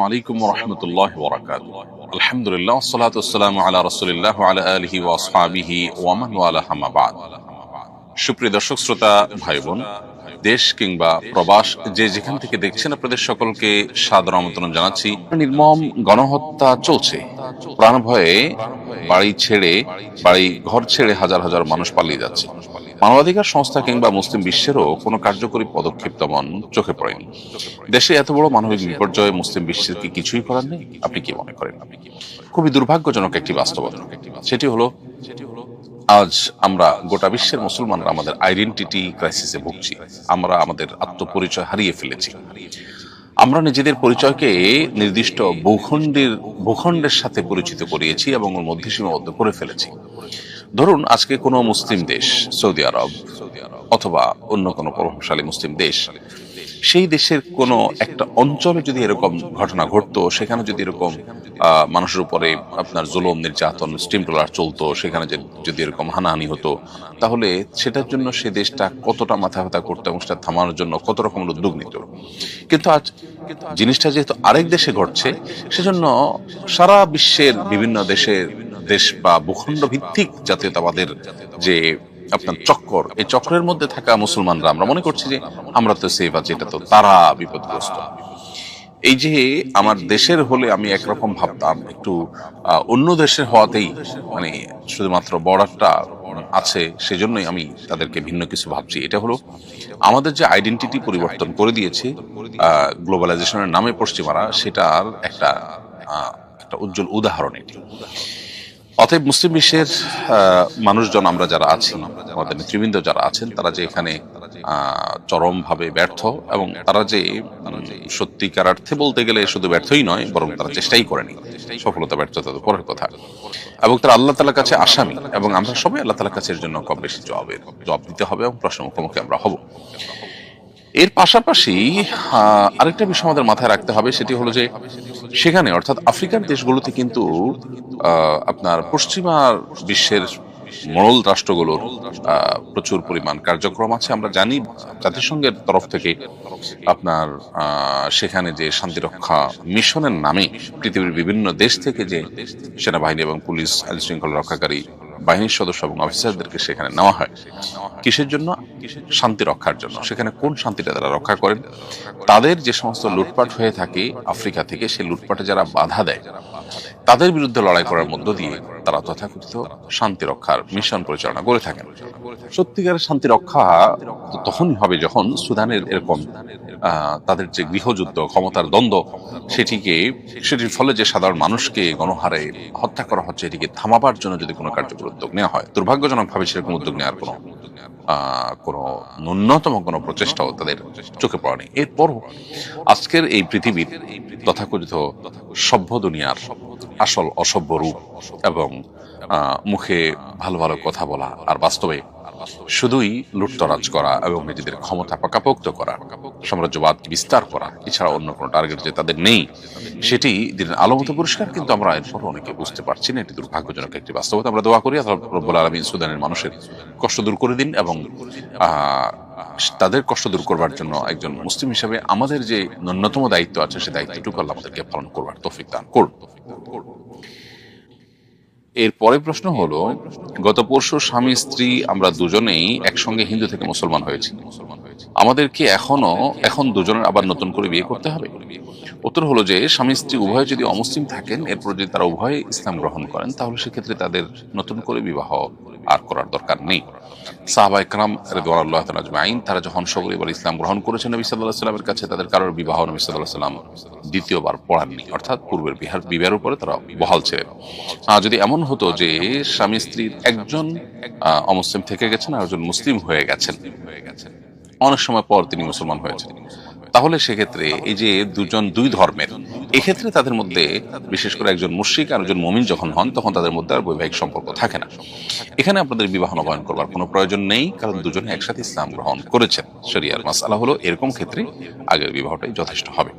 আলাইকুম সুপ্রিয় দর্শক, শ্রোতা ভাই বোন দেশ কিংবা প্রবাস, যে যেখান থেকে দেখছেন আপনাদের সকলকে সাদর আমন্ত্রণ জানাচ্ছি। নির্মম গণহত্যা চলছে। প্রাণ ভয়ে বাড়ি ছেড়ে, বাড়ি ঘর ছেড়ে হাজার হাজার মানুষ পালিয়ে যাচ্ছে। মানবাধিকার সংস্থা কিংবা মুসলিম বিশ্বেরও কোনো কার্যকরী পদক্ষেপ তেমন চোখে পড়েনি। দেশে এত বড় মানবিক বিপর্যয়ে মুসলিম বিশ্বের কি কিছুই করার নেই? আপনি কি মনে করেন? খুবই দুর্ভাগ্যজনক একটি বাস্তবতা। সেটি হলো, আজ আমরা গোটা বিশ্বের মুসলমানরা আমাদের আইডেন্টিটি ক্রাইসিসে ভুগছি। আমরা আমাদের আত্মপরিচয় হারিয়ে ফেলেছি। আমরা নিজেদের পরিচয়কে নির্দিষ্ট ভূখণ্ডের ভূখণ্ডের সাথে পরিচিত করিয়েছি এবং ওর মধ্যে সীমাবদ্ধ করে ফেলেছি। ধরুন, আজকে কোনো মুসলিম দেশ, সৌদি আরব সৌদি আরব অথবা অন্য কোনো প্রভাবশালী মুসলিম দেশ সেই দেশের কোনো একটা অঞ্চলে যদি এরকম ঘটনা ঘটতো, সেখানে যদি এরকম মানুষের উপরে আপনার জুলুম, নির্যাতন স্টিম ট্রলার চলতো, সেখানে যদি এরকম হানাহানি হতো, তাহলে সেটার জন্য সে দেশটা কতটা মাথা ব্যথা করতো এবং সেটা থামানোর জন্য কত রকমের উদ্যোগ নিত। কিন্তু আজ জিনিসটা যেহেতু আরেক দেশে ঘটছে, সেজন্য সারা বিশ্বের বিভিন্ন দেশের দেশ বা ভূখণ্ড ভিত্তিক জাতীয়তাবাদের যে আপনার চক্কর, এই চক্রের মধ্যে থাকা মুসলমানরা, আমরা মনে করছি যে আমরা তো সেফ আছি, এটা তো তারা বিপদগ্রস্ত। এই যে আমার দেশের হলে আমি একরকম ভাবতাম, একটু অন্য দেশের হওয়াতেই মানে শুধুমাত্র বর্ডারটা আছে, সেজন্যই আমি তাদেরকে ভিন্ন কিছু ভাবছি। এটা হলো, আমাদের যে আইডেন্টিটি পরিবর্তন করে দিয়েছে গ্লোবালাইজেশনের নামে পশ্চিমারা, সেটার একটা একটা উজ্জ্বল উদাহরণ এটি। অতএব মুসলিম বিশ্বের মানুষজন আমরা যারা আছি আমাদের নেতৃবৃন্দ যারা আছেন তারা যে এখানে চরম ভাবে ব্যর্থ এবং তারা যে উম, সত্যিকার অর্থে বলতে গেলে শুধু ব্যর্থই নয় বরং তারা চেষ্টাই করেনি সফলতা ব্যর্থতা তো পরের কথা। এবং তারা আল্লাহ তালার কাছে আসামি এবং আমরা সবাই আল্লাহ তালার কাছে জন্য কম বেশি জবাবের জবাব দিতে হবে এবং প্রশ্ন মুখোমুখি আমরা হব। এর পাশাপাশি আরেকটা বিষয় আমাদের মাথায় রাখতে হবে সেটি হলো যে সেখানে, অর্থাৎ আফ্রিকান দেশগুলোতে কিন্তু আপনার পশ্চিমা বিশ্বের মরল রাষ্ট্রগুলোর প্রচুর পরিমাণ কার্যক্রম আছে। আমরা জানি জাতিসংঘের তরফ থেকে আপনার সেখানে যে শান্তিরক্ষা মিশনের নামে পৃথিবীর বিভিন্ন দেশ থেকে যে সেনাবাহিনী এবং পুলিশ আইন শৃঙ্খলা রক্ষাকারী বাহিনীর সদস্য এবং অফিসারদেরকে সেখানে নেওয়া হয়। কিসের জন্য? শান্তি রক্ষার জন্য। সেখানে কোন শান্তিটা তারা রক্ষা করেন? তাদের যে সমস্ত লুটপাট হয়ে থাকে আফ্রিকা থেকে, সেই লুটপাটে যারা বাধা দেয়, তাদের বিরুদ্ধে লড়াই করার মধ্য দিয়ে তারা তথাকথিত শান্তি রক্ষার মিশন পরিচালনা করে থাকেন। সত্যিকারের শান্তি রক্ষা তখনই হবে যখন সুদানের এরকম তাদের যে গৃহযুদ্ধ, ক্ষমতার দ্বন্দ্ব, সেটিকে, সেটির ফলে যে সাধারণ মানুষকে গণহারে হত্যা করা হচ্ছে, এটিকে থামাবার জন্য যদি কোনো কার্যকর উদ্যোগ নেওয়া হয়, দুর্ভাগ্যজনকভাবে সেরকম উদ্যোগ নেওয়ার কোনো কোনো ন্যূনতম কোনো প্রচেষ্টাও তাদের চোখে পড়েনি। এরপরও আজকের এই পৃথিবীর তথাকথিত সভ্য দুনিয়ার আসল অসভ্য রূপ এবং আহ, মুখে ভালো ভালো কথা বলা আর বাস্তবে শুধুই লুটতরাজ করা এবং নিজেদের ক্ষমতা পাকাপোক্ত করা সাম্রাজ্যবাদ বিস্তার করা এছাড়া অন্য কোনো টার্গেট যে তাদের নেই সেটি দিনের আলোমতো পরিষ্কার কিন্তু আমরা এরপর অনেকে বুঝতে পারছি না এটি দুর্ভাগ্যজনক একটি বাস্তবতা। আমরা দোয়া করি রব্বুল আলমিন সুদানের মানুষের কষ্ট দূর করে দিন এবং তাদের কষ্ট দূর করবার জন্য একজন মুসলিম হিসাবে আমাদের যে ন্যূনতম দায়িত্ব আছে সেই দায়িত্বটুকু আল্লাহ আমাদেরকে পালন করবার তৌফিক দান করুন। এর পরের প্রশ্ন হলো, গত পরশু স্বামী, স্ত্রী আমরা দুজনেই একসঙ্গে হিন্দু থেকে মুসলমান হয়েছি। আমাদের কি এখনও, এখন দুজনের আবার নতুন করে বিয়ে করতে হবে? উত্তর হলো যে, স্বামী, স্ত্রী উভয় যদি অমুসলিম থাকেন, এরপর যদি তারা উভয় ইসলাম গ্রহণ করেন, তাহলে সেক্ষেত্রে তাদের নতুন করে বিবাহ আর করার দরকার নেই। সাহাবা ইকরাম রবিআল্লাহ আজমাইন, তারা যখন সগরিবার ইসলাম গ্রহণ করেছেন নবী সাল্লাহ সাল্লামের কাছে, তাদের কারোর বিবাহ নবী সাল্লাহ সাল্লাম দ্বিতীয়বার পড়াননি। অর্থাৎ পূর্বের বিহার বিবাহের উপরে তারা বহাল ছিলেন। যদি এমন হতো যে স্বামী স্ত্রীর একজন অমুসলিম থেকে গেছেন আর একজন মুসলিম হয়ে গেছেন। অনেক সময় পর তিনি মুসলমান হয়েছেন। তাহলে সেক্ষেত্রে এই যে দুজন দুই ধর্মের, এক্ষেত্রে তাদের মধ্যে বিশেষ করে একজন মুশ্রিক আর একজন মমিন যখন হন, তখন তাদের মধ্যে আর বৈবাহিক সম্পর্ক থাকে না। এখানে আপনাদের বিবাহ নবায়ন করবার কোনো প্রয়োজন নেই, কারণ দুজনে একসাথে ইসলাম গ্রহণ করেছেন। শরিয়ার মাসালা হলো এরকম ক্ষেত্রে আগের বিবাহটাই যথেষ্ট হবে।